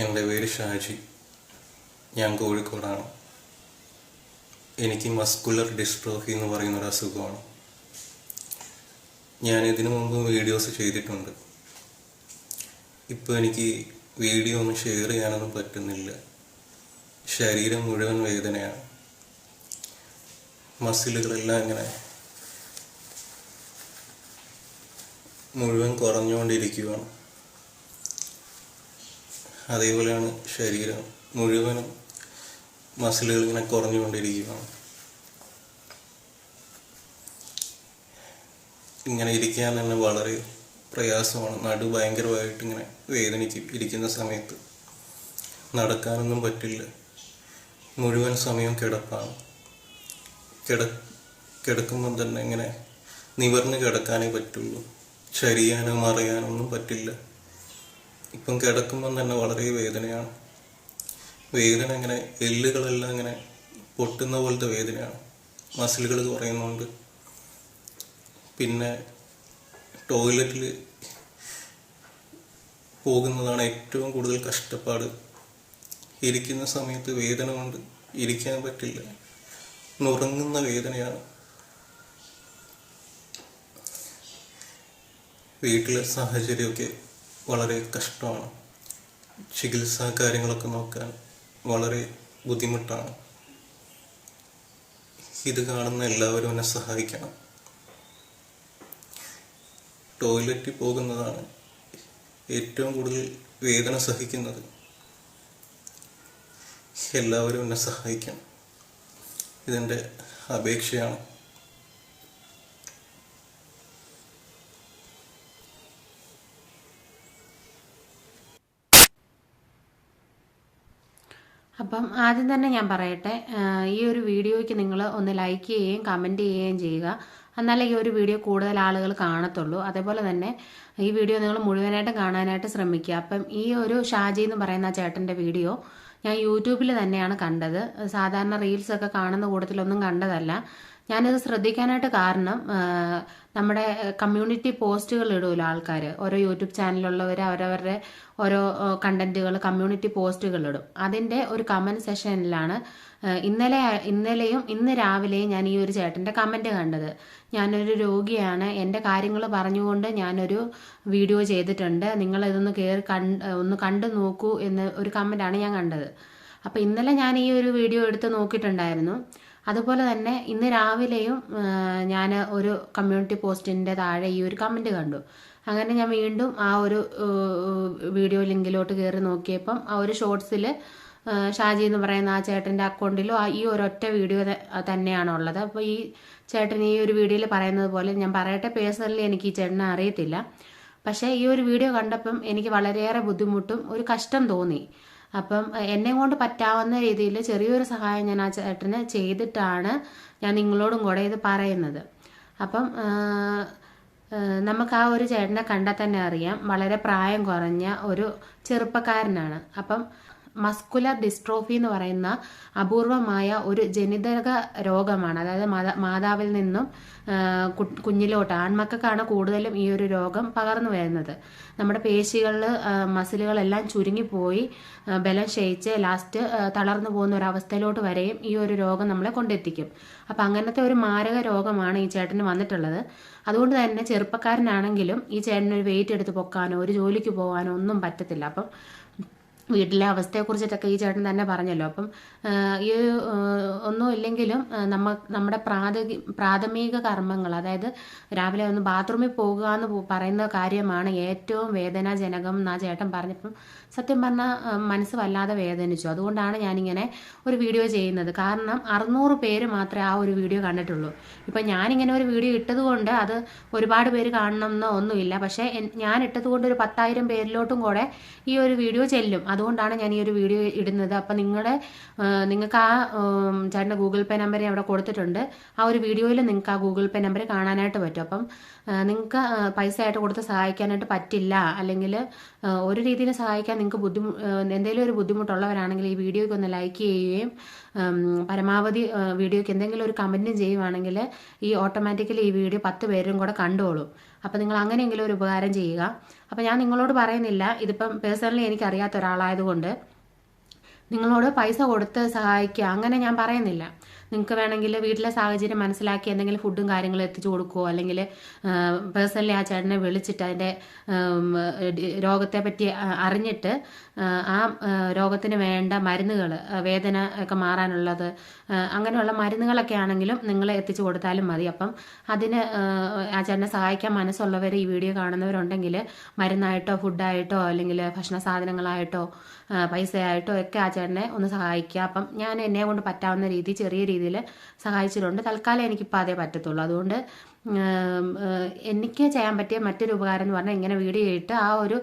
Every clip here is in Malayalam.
എന്റെ പേര് ഷാജി. ഞാൻ കോഴിക്കോടാണ്. എനിക്ക് മസ്കുലർ ഡിസ്ട്രോഫി എന്ന് പറയുന്ന ഒരു അസുഖമാണ്. ഞാൻ ഇതിനു മുമ്പ് വീഡിയോസ് ചെയ്തിട്ടുണ്ട്. ഇപ്പോൾ എനിക്ക് വീഡിയോ ഒന്നും ഷെയർ ചെയ്യാനൊന്നും പറ്റുന്നില്ല. ശരീരം മുഴുവൻ വേദനയാണ്. മസിലുകളെല്ലാം ഇങ്ങനെ മുഴുവൻ കുറഞ്ഞുകൊണ്ടിരിക്കുകയാണ് അതേപോലെയാണ് ശരീരം മുഴുവനും മസിലുകൾ ഇങ്ങനെ കുറഞ്ഞുകൊണ്ടിരിക്കുകയാണ്. ഇങ്ങനെ ഇരിക്കാൻ തന്നെ വളരെ പ്രയാസമാണ്. നടു ഭയങ്കരമായിട്ട് ഇങ്ങനെ വേദനിക്കും ഇരിക്കുന്ന സമയത്ത് നടക്കാനൊന്നും പറ്റില്ല. മുഴുവൻ സമയം കിടപ്പാണ്. കിട കിടക്കുമ്പം തന്നെ ഇങ്ങനെ നിവർന്ന് കിടക്കാനേ പറ്റുള്ളൂ. ചരിയാനോ മറിയാനോ ഒന്നും പറ്റില്ല. ഇപ്പം കിടക്കുമ്പം തന്നെ വളരെ വേദനയാണ്. വേദന ഇങ്ങനെ എല്ലുകളെല്ലാം ഇങ്ങനെ പൊട്ടുന്ന പോലത്തെ വേദനയാണ്. മസിലുകൾ കുറയുന്നുണ്ട്. പിന്നെ ടോയ്ലറ്റിൽ പോകുന്നതാണ് ഏറ്റവും കൂടുതൽ കഷ്ടപ്പാട്. ഇരിക്കുന്ന സമയത്ത് വേദന കൊണ്ട് ഇരിക്കാൻ പറ്റില്ല. നുറങ്ങുന്ന വേദനയാണ്. വീട്ടിലെ സാഹചര്യമൊക്കെ വളരെ കഷ്ടമാണ്. ചികിത്സാ കാര്യങ്ങളൊക്കെ നോക്കാൻ വളരെ ബുദ്ധിമുട്ടാണ്. ഇത് കാണുന്ന എല്ലാവരും എന്നെ സഹായിക്കണം. ടോയ്ലറ്റിൽ പോകുന്നതാണ് ഏറ്റവും കൂടുതൽ വേദന സഹിക്കുന്നത്. എല്ലാവരും എന്നെ സഹായിക്കണം. ഇതെന്റെ അപേക്ഷയാണ്. അപ്പം ആദ്യം തന്നെ ഞാൻ പറയട്ടെ ഈ ഒരു വീഡിയോയ്ക്ക് നിങ്ങൾ ഒന്ന് ലൈക്ക് ചെയ്യുകയും കമന്റ് ചെയ്യുകയും ചെയ്യുക. എന്നാലേ ഈ ഒരു വീഡിയോ കൂടുതൽ ആളുകൾ കാണത്തുള്ളൂ. അതേപോലെ തന്നെ ഈ വീഡിയോ നിങ്ങൾ മുഴുവനായിട്ട് കാണാനായിട്ട് ശ്രമിക്കുക. അപ്പം ഈ ഒരു ഷാജി എന്ന് പറയുന്ന ചേട്ടന്റെ വീഡിയോ ഞാൻ യൂട്യൂബിൽ തന്നെയാണ് കണ്ടത്. സാധാരണ റീൽസൊക്കെ കാണുന്ന കൂട്ടത്തിലൊന്നും കണ്ടതല്ല. ഞാനിത് ശ്രദ്ധിക്കാനായിട്ട് കാരണം നമ്മുടെ കമ്മ്യൂണിറ്റി പോസ്റ്റുകൾ ഇടുമല്ലോ ആൾക്കാർ ഓരോ യൂട്യൂബ് ചാനലുള്ളവർ അവരവരുടെ ഓരോ കണ്ടന്റുകൾ കമ്മ്യൂണിറ്റി പോസ്റ്റുകൾ ഇടും. അതിന്റെ ഒരു കമന്റ് സെഷനിലാണ് ഇന്നലെ ഇന്നലെയും ഇന്ന് രാവിലെയും ഞാൻ ഈ ഒരു ചേട്ടന്റെ കമന്റ് കണ്ടത്. ഞാനൊരു രോഗിയാണ്. എന്റെ കാര്യങ്ങൾ പറഞ്ഞുകൊണ്ട് ഞാനൊരു വീഡിയോ ചെയ്തിട്ടുണ്ട്. നിങ്ങൾ ഇതൊന്ന് കയറി കണ്ട് ഒന്ന് കണ്ടു നോക്കൂ എന്ന് ഒരു കമന്റാണ് ഞാൻ കണ്ടത്. അപ്പോൾ ഇന്നലെ ഞാൻ ഈ ഒരു വീഡിയോ എടുത്ത് നോക്കിയിട്ടുണ്ടായിരുന്നു. അതുപോലെ തന്നെ ഇന്ന് രാവിലെയും ഞാൻ ഒരു കമ്മ്യൂണിറ്റി പോസ്റ്റിന്റെ താഴെ ഈ ഒരു കമന്റ് കണ്ടു. അങ്ങനെ ഞാൻ വീണ്ടും ആ ഒരു വീഡിയോ ലിങ്കിലോട്ട് കയറി നോക്കിയപ്പം ആ ഒരു ഷോർട്സിൽ ഷാജി എന്ന് പറയുന്ന ആ ചേട്ടന്റെ അക്കൗണ്ടിലും ആ ഈ ഒരൊറ്റ വീഡിയോ തന്നെയാണ് ഉള്ളത്. അപ്പോൾ ഈ ചേട്ടൻ ഈ ഒരു വീഡിയോയിൽ പറയുന്നത് പോലെ ഞാൻ പറയട്ടെ പേഴ്സണലി എനിക്ക് ഈ ചേട്ടനെ അറിയത്തില്ല. പക്ഷേ ഈ ഒരു വീഡിയോ കണ്ടപ്പം എനിക്ക് വളരെയേറെ ബുദ്ധിമുട്ടും ഒരു കഷ്ടം തോന്നി. അപ്പം എന്നെ കൊണ്ട് പറ്റാവുന്ന രീതിയിൽ ചെറിയൊരു സഹായം ഞാൻ ആ ചേട്ടന് ചെയ്തിട്ടാണ് ഞാൻ നിങ്ങളോടും കൂടെ ഇത് പറയുന്നത്. അപ്പം നമുക്ക് ആ ഒരു ചേട്ടനെ കണ്ടാൽ തന്നെ അറിയാം വളരെ പ്രായം കുറഞ്ഞ ഒരു ചെറുപ്പക്കാരനാണ്. അപ്പം മസ്കുലർ ഡിസ്ട്രോഫി എന്ന് പറയുന്ന അപൂർവമായ ഒരു ജനിതക രോഗമാണ്. അതായത് മാതാവിൽ നിന്നും കുഞ്ഞിലോട്ട് ആൺമക്കൾക്കാണ് കൂടുതലും ഈ ഒരു രോഗം പകർന്നു വരുന്നത്. നമ്മുടെ പേശികളിൽ മസിലുകളെല്ലാം ചുരുങ്ങിപ്പോയി പോയി ബലം ക്ഷയിച്ച് ലാസ്റ്റ് തളർന്നു പോകുന്ന ഒരു അവസ്ഥയിലോട്ട് വരെയും ഈ ഒരു രോഗം നമ്മളെ കൊണ്ടെത്തിക്കും. അപ്പം അങ്ങനത്തെ ഒരു മാരക രോഗമാണ് ഈ ചേട്ടന് വന്നിട്ടുള്ളത്. അതുകൊണ്ട് തന്നെ ചെറുപ്പക്കാരനാണെങ്കിലും ഈ ചേട്ടന് ഒരു വെയിറ്റ് എടുത്ത് പൊക്കാനോ ഒരു ജോലിക്ക് പോകാനോ ഒന്നും പറ്റത്തില്ല. അപ്പം വീട്ടിലെ അവസ്ഥയെ അവസ്ഥയെക്കുറിച്ചിട്ടൊക്കെ ഈ ചേട്ടൻ തന്നെ പറഞ്ഞല്ലോ. അപ്പം ഈ ഒന്നും ഇല്ലെങ്കിലും നമ്മ നമ്മുടെ പ്രാഥമിക കർമ്മങ്ങൾ അതായത് രാവിലെ ഒന്ന് ബാത്റൂമിൽ പോകുക എന്ന് പറയുന്ന കാര്യമാണ് ഏറ്റവും വേദനാജനകം എന്ന് ചേട്ടൻ പറഞ്ഞപ്പം സത്യം പറഞ്ഞാൽ മനസ്സ് വല്ലാതെ വേദനിച്ചു. അതുകൊണ്ടാണ് ഞാനിങ്ങനെ ഒരു വീഡിയോ ചെയ്യുന്നത്. കാരണം അറുന്നൂറ് പേര് മാത്രമേ ആ ഒരു വീഡിയോ കണ്ടിട്ടുള്ളൂ. ഇപ്പം ഞാനിങ്ങനെ ഒരു വീഡിയോ ഇട്ടതുകൊണ്ട് അത് ഒരുപാട് പേര് കാണണം എന്നോ ഒന്നുമില്ല. പക്ഷേ ഞാൻ ഇട്ടതുകൊണ്ട് ഒരു പത്തായിരം പേരിലോട്ടും കൂടെ ഈ ഒരു വീഡിയോ ചെല്ലും. അതുകൊണ്ടാണ് ഞാൻ ഈ ഒരു വീഡിയോ ഇടുന്നത്. അപ്പം നിങ്ങളുടെ നിങ്ങൾക്ക് ആ ചേട്ടന്റെ ഗൂഗിൾ പേ നമ്പർ അവിടെ കൊടുത്തിട്ടുണ്ട്. ആ ഒരു വീഡിയോയിൽ നിങ്ങൾക്ക് ആ ഗൂഗിൾ പേ നമ്പർ കാണാനായിട്ട് പറ്റും. അപ്പം നിങ്ങൾക്ക് പൈസ ആയിട്ട് കൊടുത്ത് സഹായിക്കാനായിട്ട് പറ്റില്ല അല്ലെങ്കിൽ ഒരു രീതിയിൽ സഹായിക്കാൻ നിങ്ങൾക്ക് ബുദ്ധിമു എന്തെങ്കിലും ഒരു ബുദ്ധിമുട്ടുള്ളവരാണെങ്കിൽ ഈ വീഡിയോയ്ക്ക് ഒന്ന് ലൈക്ക് ചെയ്യുകയും പരമാവധി വീഡിയോയ്ക്ക് എന്തെങ്കിലും ഒരു കമന്റും ചെയ്യുവാണെങ്കിൽ ഈ ഓട്ടോമാറ്റിക്കലി ഈ വീഡിയോ പത്ത് പേരും കൂടെ കണ്ടോളും. അപ്പം നിങ്ങൾ അങ്ങനെയെങ്കിലും ഒരു ഉപകാരം ചെയ്യുക. അപ്പം ഞാൻ നിങ്ങളോട് പറയുന്നില്ല. ഇതിപ്പം പേഴ്സണലി എനിക്കറിയാത്ത ഒരാളായതുകൊണ്ട്. നിങ്ങളോട് പൈസ കൊടുത്ത് സഹായിക്കുക. അങ്ങനെ ഞാൻ പറയുന്നില്ല. നിങ്ങൾക്ക് വേണമെങ്കിൽ വീട്ടിലെ സാഹചര്യം മനസ്സിലാക്കി എന്തെങ്കിലും ഫുഡും കാര്യങ്ങളും എത്തിച്ചു കൊടുക്കുമോ അല്ലെങ്കിൽ പേഴ്സണലി ആ ചേട്ടനെ വിളിച്ചിട്ട് അതിന്റെ രോഗത്തെ പറ്റി അറിഞ്ഞിട്ട് ആ, രോഗത്തിന് വേണ്ട മരുന്നുകൾ വേദന ഒക്കെ മാറാനുള്ളത് അങ്ങനെയുള്ള മരുന്നുകളൊക്കെ ആണെങ്കിലും നിങ്ങൾ എത്തിച്ചു കൊടുത്താലും മതി. അപ്പം അതിന് ആ ചേട്ടനെ സഹായിക്കാൻ മനസ്സുള്ളവർ ഈ വീഡിയോ കാണുന്നവരുണ്ടെങ്കിൽ മരുന്നായിട്ടോ ഫുഡായിട്ടോ അല്ലെങ്കിൽ ഭക്ഷണ സാധനങ്ങളായിട്ടോ പൈസയായിട്ടോ ഒക്കെ ആ ചേട്ടനെ ഒന്ന് സഹായിക്കുക. അപ്പം ഞാൻ എന്നെ കൊണ്ട് പറ്റാവുന്ന രീതി ചെറിയ രീതിയിൽ സഹായിച്ചിട്ടുണ്ട്. തൽക്കാലം എനിക്കിപ്പോൾ അതേ പറ്റത്തുള്ളൂ. അതുകൊണ്ട് എനിക്ക് ചെയ്യാൻ പറ്റിയ മറ്റൊരു ഉപകാരം എന്ന് പറഞ്ഞാൽ ഇങ്ങനെ വീഡിയോ ഇട്ട് ആ ഒരു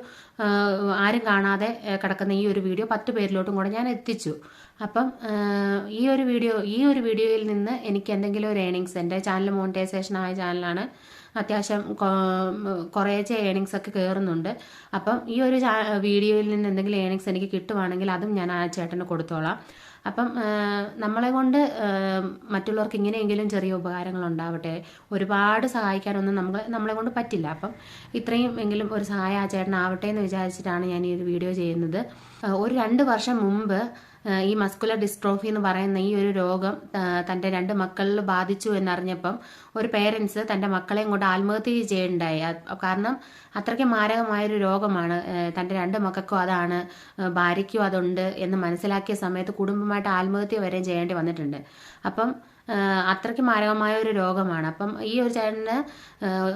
ആരും കാണാതെ കിടക്കുന്ന ഈ ഒരു വീഡിയോ പത്ത് പേരിലോട്ടും കൂടെ ഞാൻ എത്തിച്ചു. അപ്പം ഈ ഒരു വീഡിയോ ഈ ഒരു വീഡിയോയിൽ നിന്ന് എനിക്ക് എന്തെങ്കിലും ഒരു ഏണിങ്സ് എന്റെ ചാനൽ മോണിറ്റൈസേഷൻ ആയ ചാനലാണ് അത്യാവശ്യം കുറേ കുറേശ്ശെ ഏണിങ്സ് ഒക്കെ കയറുന്നുണ്ട് അപ്പം ഈ ഒരു വീഡിയോയിൽ നിന്ന് എന്തെങ്കിലും ഏണിങ്സ് എനിക്ക് കിട്ടുവാണെങ്കിൽ അതും ഞാൻ ആ ചേട്ടന് കൊടുത്തോളാം. അപ്പം നമ്മളെ കൊണ്ട് മറ്റുള്ളവർക്ക് ഇങ്ങനെയെങ്കിലും ചെറിയ ഉപകാരങ്ങൾ ഉണ്ടാവട്ടെ. ഒരുപാട് സഹായിക്കാനൊന്നും നമ്മൾ നമ്മളെ കൊണ്ട് പറ്റില്ല. അപ്പം ഇത്രയും എങ്കിലും ഒരു സഹായം ആ ചേട്ടനാവട്ടെ എന്ന് വിചാരിച്ചിട്ടാണ് ഞാൻ ഈ ഒരു വീഡിയോ ചെയ്യുന്നത്. ഒരു രണ്ട് വർഷം മുമ്പ് ഈ മസ്കുലർ ഡിസ്ട്രോഫി എന്ന് പറയുന്ന ഈ ഒരു രോഗം തന്റെ രണ്ട് മക്കളിൽ ബാധിച്ചു എന്നറിഞ്ഞപ്പം ഒരു പേരൻസ് തന്റെ മക്കളെയും കൊണ്ട് ആത്മഹത്യ ചെയ്യുണ്ടായി കാരണം അത്രയ്ക്ക് മാരകമായൊരു രോഗമാണ്. തന്റെ രണ്ട് മക്കൾക്കും അതാണ് ഭാര്യയ്ക്കും അതുണ്ട് എന്ന് മനസ്സിലാക്കിയ സമയത്ത് കുടുംബമായിട്ട് ആത്മഹത്യ വരെ ചെയ്യേണ്ടി വന്നിട്ടുണ്ട്. അപ്പം അത്രയ്ക്ക് മാരകമായ ഒരു രോഗമാണ്. അപ്പം ഈ ഒരു ചേട്ടന്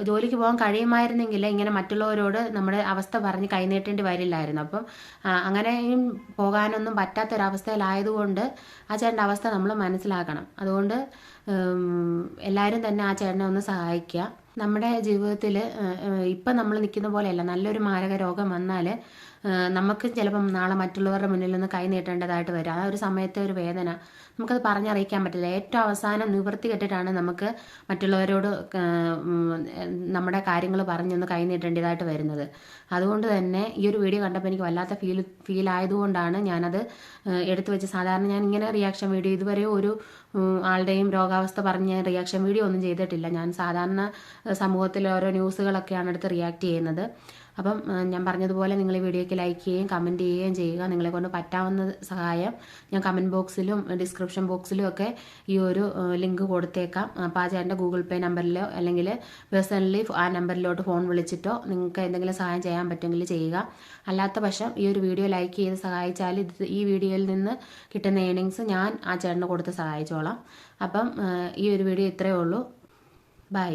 ജോലിക്ക് പോകാൻ കഴിയുമായിരുന്നെങ്കിൽ ഇങ്ങനെ മറ്റുള്ളവരോട് നമ്മുടെ അവസ്ഥ പറഞ്ഞ് കൈനീട്ടേണ്ടി വരില്ലായിരുന്നു. അപ്പം അങ്ങനെയും പോകാനൊന്നും പറ്റാത്തൊരവസ്ഥയിലായതുകൊണ്ട് ആ ചേട്ടന്റെ അവസ്ഥ നമ്മൾ മനസ്സിലാക്കണം. അതുകൊണ്ട് എല്ലാവരും തന്നെ ആ ചേട്ടനെ ഒന്ന് സഹായിക്കുക. നമ്മുടെ ജീവിതത്തിൽ ഇപ്പം നമ്മൾ നിൽക്കുന്ന പോലെയല്ല. നല്ലൊരു മാരക രോഗം വന്നാൽ നമുക്ക് ചിലപ്പം നാളെ മറ്റുള്ളവരുടെ മുന്നിൽ നിന്ന് കൈ നീട്ടേണ്ടതായിട്ട് വരും. ആ ഒരു സമയത്തെ ഒരു വേദന. നമുക്കത് പറഞ്ഞറിയിക്കാൻ പറ്റില്ല. ഏറ്റവും അവസാനം നിവൃത്തി കെട്ടിട്ടാണ് നമുക്ക് മറ്റുള്ളവരോട് നമ്മുടെ കാര്യങ്ങൾ പറഞ്ഞൊന്ന് കൈ നീട്ടേണ്ടതായിട്ട് വരുന്നത്. അതുകൊണ്ട് തന്നെ ഈ ഒരു വീഡിയോ കണ്ടപ്പോൾ എനിക്ക് വല്ലാത്ത ഫീൽ ഫീൽ ആയതുകൊണ്ടാണ് ഞാനത് എടുത്തു വെച്ച് സാധാരണ ഞാൻ ഇങ്ങനെ റിയാക്ഷൻ വീഡിയോ ഇതുവരെ ഒരു ആളുടെയും രോഗാവസ്ഥ പറഞ്ഞ് റിയാക്ഷൻ വീഡിയോ ഒന്നും ചെയ്തിട്ടില്ല. ഞാൻ സാധാരണ സമൂഹത്തിലെ ഓരോ ന്യൂസുകളൊക്കെയാണ് എടുത്ത് റിയാക്ട് ചെയ്യുന്നത്. അപ്പം ഞാൻ പറഞ്ഞതുപോലെ നിങ്ങൾ ഈ വീഡിയോയ്ക്ക് ലൈക്ക് ചെയ്യുകയും കമന്റ് ചെയ്യുകയും ചെയ്യുക. നിങ്ങളെ കൊണ്ട് പറ്റാവുന്ന സഹായം ഞാൻ കമന്റ് ബോക്സിലും ഡിസ്ക്രിപ്ഷൻ ബോക്സിലും ഒക്കെ ഈ ഒരു ലിങ്ക് കൊടുത്തേക്കാം. അപ്പോൾ ആ ചേട്ടന്റെ ഗൂഗിൾ പേ നമ്പറിലോ അല്ലെങ്കിൽ പേഴ്സണലി ആ നമ്പറിലോട്ട് ഫോൺ വിളിച്ചിട്ടോ നിങ്ങൾക്ക് എന്തെങ്കിലും സഹായം ചെയ്യാൻ പറ്റുമെങ്കിൽ ചെയ്യുക. അല്ലാത്ത പക്ഷം ഈ ഒരു വീഡിയോ ലൈക്ക് ചെയ്ത് സഹായിച്ചാൽ ഇത് ഈ വീഡിയോയിൽ നിന്ന് കിട്ടുന്ന ഏണിങ്സ് ഞാൻ ആ ചേട്ടന് കൊടുത്ത് സഹായിച്ചോളാം. അപ്പം ഈ ഒരു വീഡിയോ ഇത്രയേ ഉള്ളൂ. ബൈ